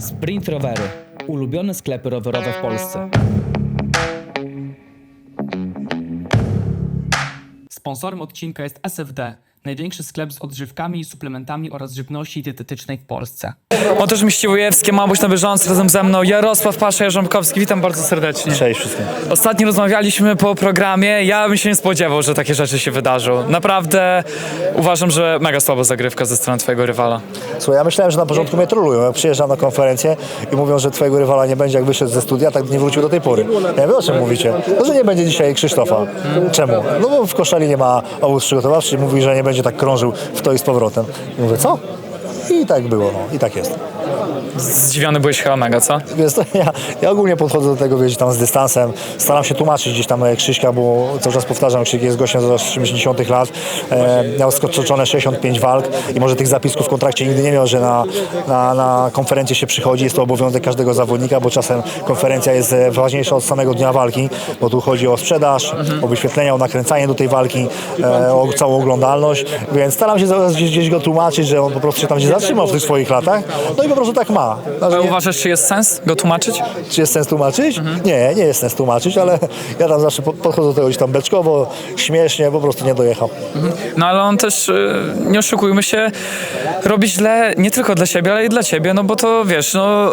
Sprint Rowery. Ulubione sklepy rowerowe w Polsce. Sponsorem odcinka jest SFD, największy sklep z odżywkami, suplementami oraz żywności dietetycznej w Polsce. Otóż Miściłujewskie, ma być na bieżąco razem ze mną Jarosław Pasza Jarząbkowski, witam bardzo serdecznie. Cześć wszystkim. Ostatnio rozmawialiśmy po programie, ja bym się nie spodziewał, że takie rzeczy się wydarzą. Naprawdę uważam, że mega słaba zagrywka ze strony twojego rywala. Słuchaj, ja myślałem, że na początku mnie trolują. Jak przyjeżdżam na konferencję i mówią, że twojego rywala nie będzie, jak wyszedł ze studia, tak nie wrócił do tej pory. Ja wiem, o czym mówicie. No, że nie będzie dzisiaj Krzysztofa. Czemu? No bo w Koszali nie ma obóz przygotowawczy mówi, że nie będzie tak krążył w to i z powrotem. I mówię, co? I tak było, no. I tak jest. Zdziwiony byłeś chyba mega, co? Więc to ja, ja ogólnie podchodzę do tego, wiecie, tam z dystansem. Staram się tłumaczyć gdzieś tam e, Krzyśka, bo cały czas powtarzam, Krzyś jest gościem z 80 lat. E, miał skoczone 65 walk i może tych zapisków w kontrakcie nigdy nie miał, że na, na, na konferencję się przychodzi. Jest to obowiązek każdego zawodnika, bo czasem konferencja jest e, ważniejsza od samego dnia walki, bo tu chodzi o sprzedaż, o wyświetlenia, o nakręcanie do tej walki, e, o całą oglądalność. Więc staram się zaraz gdzieś, gdzieś go tłumaczyć, że on po prostu się tam gdzie zatrzymał w tych swoich latach. No i po prostu tak ma. Znaczy, A nie- uważasz, czy jest sens go tłumaczyć? czy jest sens tłumaczyć? Nie, nie jest sens tłumaczyć, ale ja tam zawsze po- podchodzę do tego gdzieś tam beczkowo, śmiesznie, po prostu nie dojechał. No ale on też, y, nie oszukujmy się, robi źle nie tylko dla siebie, ale i dla ciebie, no bo to wiesz, no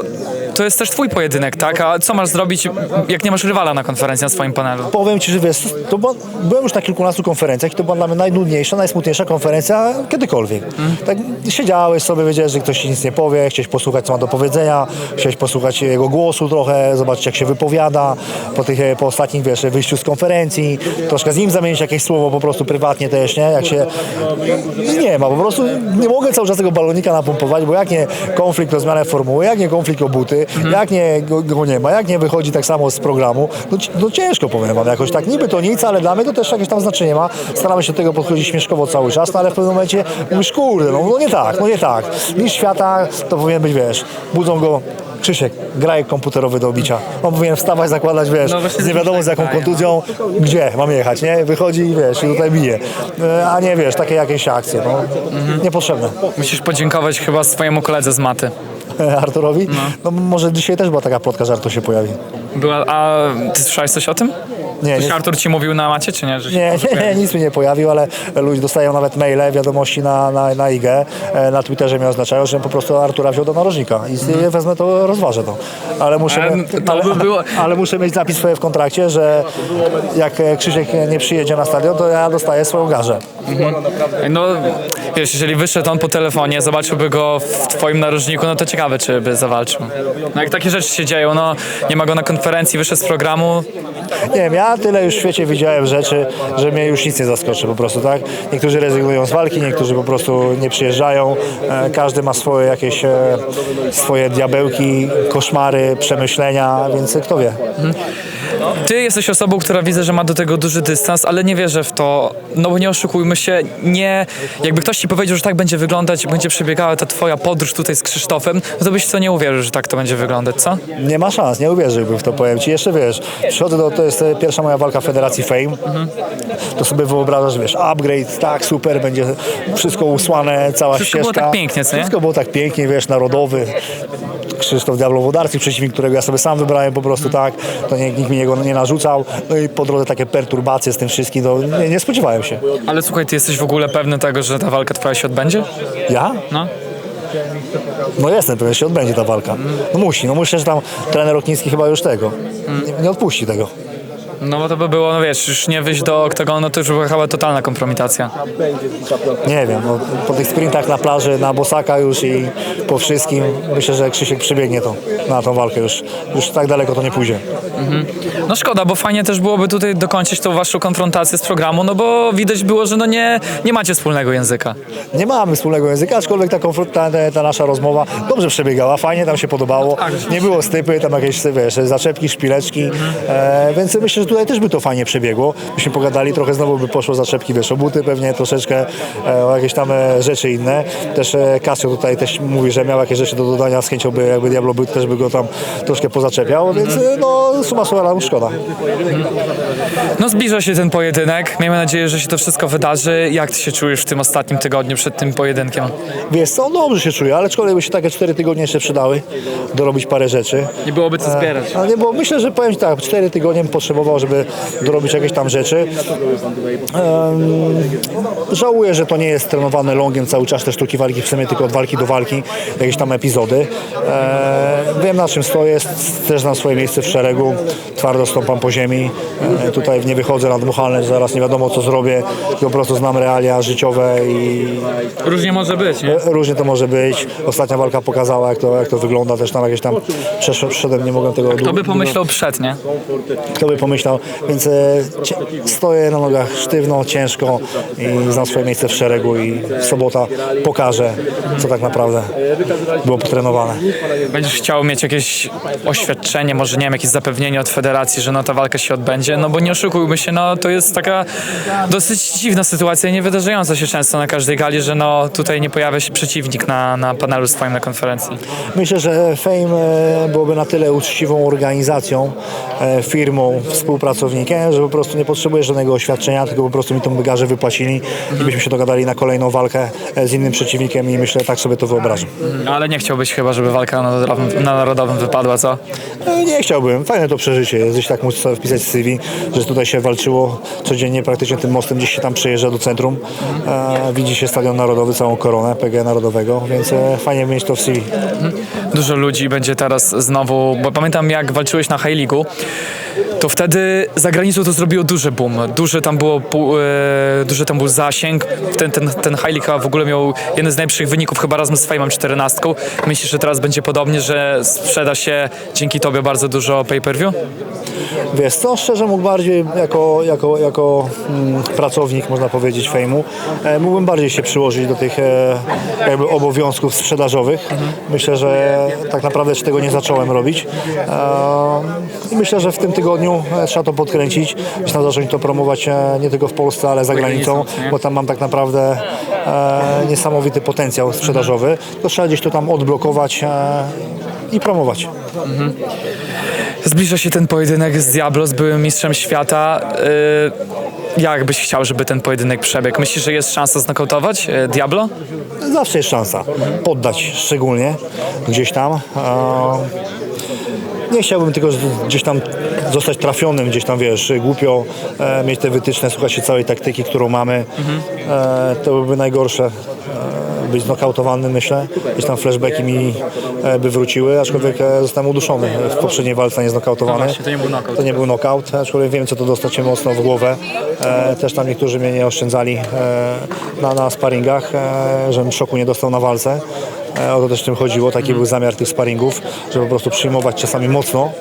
to jest też twój pojedynek, tak? A co masz zrobić, jak nie masz rywala na konferencji na swoim panelu? Powiem Ci, że wiesz, to była, byłem już na kilkunastu konferencjach i to była dla mnie najnudniejsza, najsmutniejsza konferencja kiedykolwiek. Tak siedziałeś sobie, wiedziałeś, że ktoś Ci nic nie powie, chciałeś posłuchać, co ma do powiedzenia, chciałeś posłuchać jego głosu trochę, zobaczyć, jak się wypowiada, po, tych, e, po ostatnim, wiesz, wyjściu z konferencji, troszkę z nim zamienić jakieś słowo po prostu prywatnie też, nie? Jak się... I nie ma, po prostu nie mogę cały czas tego balonika napompować, bo jak nie konflikt o zmianę formuły, jak nie konflikt o buty, jak nie go, go nie ma, jak nie wychodzi tak samo z programu, no, no ciężko powiem wam jakoś tak, niby to nic, ale dla mnie to też jakieś tam znaczenie ma. Staramy się do tego podchodzić śmieszkowo cały czas, no ale w pewnym momencie mówisz, kurde, no, no nie tak, no nie tak. Mistrz świata to powinien być, wiesz, budzą go Krzysiek, graj komputerowy do bicia. On powinien wstawać, zakładać, wiesz, No z nie wiadomo z jaką tak no. kontuzją, gdzie mam jechać, nie? Wychodzi i wiesz, i tutaj bije. E, A nie, wiesz, takie jakieś akcje, no, niepotrzebne. Musisz podziękować chyba swojemu koledze z maty. Arturowi. No. może dzisiaj też była taka plotka, że Artur się pojawi. Była, a ty słyszałeś coś o tym? Nie, Coś nie, Artur ci mówił na macie, czy nie? Że się nie, nie, pojawi? nic mi nie pojawił, ale ludzie dostają nawet maile, wiadomości na, na, na IG, e, na Twitterze mi oznaczają, że po prostu Artura wziął do narożnika i wezmę to, rozważę to. Ale muszę. Ale to ale, by było- ale muszę mieć zapis swoje w kontrakcie, że jak e, Krzysiek nie przyjedzie na stadion, to ja dostaję swoją garzę. No, wiesz, jeżeli wyszedł on po telefonie, zobaczyłby go w twoim narożniku, no to ciekawe, czy by zawalczył. No jak takie rzeczy się dzieją, no nie ma go na konferencji, wyszedł z programu, Nie wiem, ja tyle już w świecie widziałem rzeczy, że mnie już nic nie zaskoczy po prostu, tak? Niektórzy rezygnują z walki, niektórzy po prostu nie przyjeżdżają. E, każdy ma swoje jakieś e, swoje diabełki, koszmary, przemyślenia, więc kto wie. Ty jesteś osobą, która widzę, że ma do tego duży dystans, ale nie wierzę w to, no bo nie oszukujmy się, nie, jakby ktoś ci powiedział, że tak będzie wyglądać, będzie przebiegała ta twoja podróż tutaj z Krzysztofem, no to byś w to nie uwierzył, że tak to będzie wyglądać, co? Nie ma szans, nie uwierzyłbym w to, powiem Ci. Jeszcze wiesz, przychodzę do, to jest e, pierwsza moja walka w Federacji Fame, to sobie wyobrażasz, wiesz, upgrade, tak, super, będzie wszystko usłane, cała Wszystko było ścieżka. tak pięknie, co nie? Wszystko było tak pięknie, wiesz, narodowy. Krzysztof Diablowodarski, przeciwnik, którego ja sobie sam wybrałem po prostu tak, to nie, nikt mi nie narzucał. No i po drodze takie perturbacje z tym wszystkim, to nie, nie spodziewałem się. Ale słuchaj, ty jesteś w ogóle pewny tego, że ta walka twoja się odbędzie? Ja? No. No jestem pewien, że się odbędzie ta walka. No musi, no myślę, że tam trener Okniński chyba już tego, nie, nie odpuści tego. No bo to by było, no wiesz, już nie wyjść do oktagonu, to już była chyba totalna kompromitacja. Nie wiem, no, po tych sprintach na plaży, na Bosaka już i po wszystkim, myślę, że Krzysiek przebiegnie to, na tą walkę już. Już tak daleko to nie pójdzie. No szkoda, bo fajnie też byłoby tutaj dokończyć tą waszą konfrontację z programu, no bo widać było, że no nie, nie macie wspólnego języka. Nie mamy wspólnego języka, aczkolwiek ta, konfront- ta, ta, nasza rozmowa dobrze przebiegała, fajnie tam się podobało. Nie było stypy, tam jakieś wiesz, zaczepki, szpileczki, e, więc myślę, że tutaj też by to fajnie przebiegło. Byśmy pogadali, trochę znowu by poszło zaczepki, wiesz, o buty pewnie troszeczkę, e, o jakieś tam e, rzeczy inne. Też e, Casio tutaj też mówi, że miał jakieś rzeczy do dodania, z chęcią by, jakby Diablo by, też by go tam troszkę pozaczepiał, więc e, no suma summarum szkoda. No zbliża się ten pojedynek. Miejmy nadzieję, że się to wszystko wydarzy. Jak ty się czujesz w tym ostatnim tygodniu przed tym pojedynkiem? Wiesz co, dobrze się czuję, ale aczkolwiek by się takie 4 tygodnie jeszcze przydały, dorobić parę rzeczy. Nie byłoby co zbierać. Ale nie, bo myślę, że powiem ci tak, 4 tygodnie bym żeby dorobić jakieś tam rzeczy. Żałuję, że to nie jest trenowane longiem cały czas te sztuki walki, w sumie tylko od walki do walki, jakieś tam epizody. E, wiem na czym stoję, też znam swoje miejsce w szeregu, twardo stąpam po ziemi. E, tutaj nie wychodzę na dmuchalne, zaraz nie wiadomo co zrobię, po prostu znam realia życiowe i Różnie może być, nie? Różnie to może być. Ostatnia walka pokazała, jak to, jak to wygląda. Też tam jakieś tam przesz- przeszedłem, nie mogłem tego Kto by pomyślał przed, nie? Kto by pomyślał. Więc e, stoję na nogach sztywno, ciężko i znam swoje miejsce w szeregu i w sobota pokażę, co tak naprawdę było potrenowane. Będziesz chciał mieć jakieś oświadczenie, może nie wiem, jakieś zapewnienie od federacji, że no ta walka się odbędzie, no bo nie oszukujmy się, no to jest taka dosyć dziwna sytuacja i nie wydarzająca się często na każdej gali, że no tutaj nie pojawia się przeciwnik na, na panelu swoim na konferencji. Myślę, że Fame e, byłoby na tyle uczciwą organizacją, e, firmą, współpracownikiem, że po prostu nie potrzebuję żadnego oświadczenia, tylko po prostu mi tą garzę wypłacili i byśmy się dogadali na kolejną walkę e, z innym przeciwnikiem i myślę, tak sobie to wyobrażam. Ale nie chciałbyś chyba, żeby walka na narodowym, na narodowym wypadła, co? E, Nie chciałbym. Fajne to przeżycie jest. Gdzieś tak muszę sobie wpisać w CV, że tutaj się walczyło codziennie praktycznie tym mostem, gdzieś się tam przejeżdża do centrum. E, widzi się Stadion Narodowy, całą koronę PG Narodowego, więc fajnie mieć to w CV. Dużo ludzi będzie teraz znowu, bo pamiętam jak walczyłeś na High League'u, to wtedy za granicą to zrobiło duży boom. Duży tam, było, e, duży tam był zasięg. Ten, ten, ten High League w ogóle miał jeden z najlepszych wyników chyba razem z Fame'em 14. Myślisz, że teraz będzie podobnie, że sprzeda się dzięki tobie bardzo dużo pay-per-view? Wiesz co, szczerze mógł bardziej jako, jako, jako mm, pracownik, można powiedzieć, fejmu, e, mógłbym bardziej się przyłożyć do tych e, jakby obowiązków sprzedażowych. Myślę, że tak naprawdę jeszcze tego nie zacząłem robić. E, I myślę, że w tym tygodniu e, trzeba to podkręcić, tam zacząć to promować e, nie tylko w Polsce, ale za granicą, bo tam mam tak naprawdę e, niesamowity potencjał sprzedażowy. To trzeba gdzieś to tam odblokować e, i promować. Zbliża się ten pojedynek z Diablo, z byłym mistrzem świata. Yy, jak byś chciał, żeby ten pojedynek przebiegł? Myślisz, że jest szansa znokautować e, Diablo? Zawsze jest szansa. Poddać szczególnie gdzieś tam. E, Nie chciałbym tylko gdzieś tam zostać trafionym, gdzieś tam wiesz, głupio e, mieć te wytyczne, słuchać się całej taktyki, którą mamy. E, to byłoby najgorsze. Być znokautowany, myślę. Gdzieś tam flashbacki mi e, by wróciły, aczkolwiek e, zostałem uduszony w poprzedniej walce, nie znokautowany. No to nie był knockout. To nie był knockout, aczkolwiek wiem, co to dostać się mocno w głowę. E, też tam niektórzy mnie nie oszczędzali na, na sparingach, żebym szoku nie dostał na walce. O to też w tym chodziło, taki był zamiar tych sparingów, żeby po prostu przyjmować czasami mocno,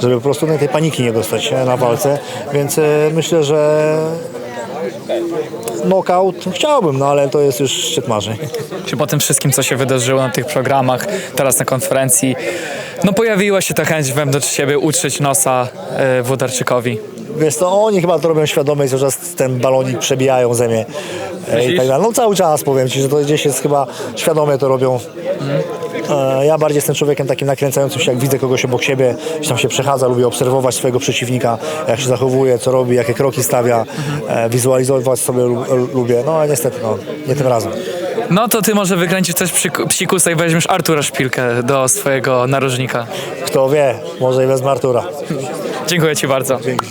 żeby po prostu tej paniki nie dostać na walce. Więc myślę, że knockout chciałbym, no ale to jest już szczyt marzeń. Czy po tym wszystkim, co się wydarzyło na tych programach, teraz na konferencji, no pojawiła się ta chęć wewnątrz siebie utrzeć nosa e, Włodarczykowi? Wiesz co, oni chyba to robią świadomie, cały czas ten balonik przebijają ze mnie e, i tak dalej. No cały czas powiem Ci, że to gdzieś jest chyba świadomie to robią. E, Ja bardziej jestem człowiekiem takim nakręcającym się, jak widzę kogoś obok siebie, gdzieś tam się przechadza, lubię obserwować swojego przeciwnika, jak się zachowuje, co robi, jakie kroki stawia, e, wizualizować sobie lu- lubię, no ale niestety, no, nie tym razem. No to ty może wykręcisz coś przy, psikusa i weźmiesz Artura Szpilkę do swojego narożnika. Kto wie, może i bez Martura. Dziękuję ci bardzo. Dzięki.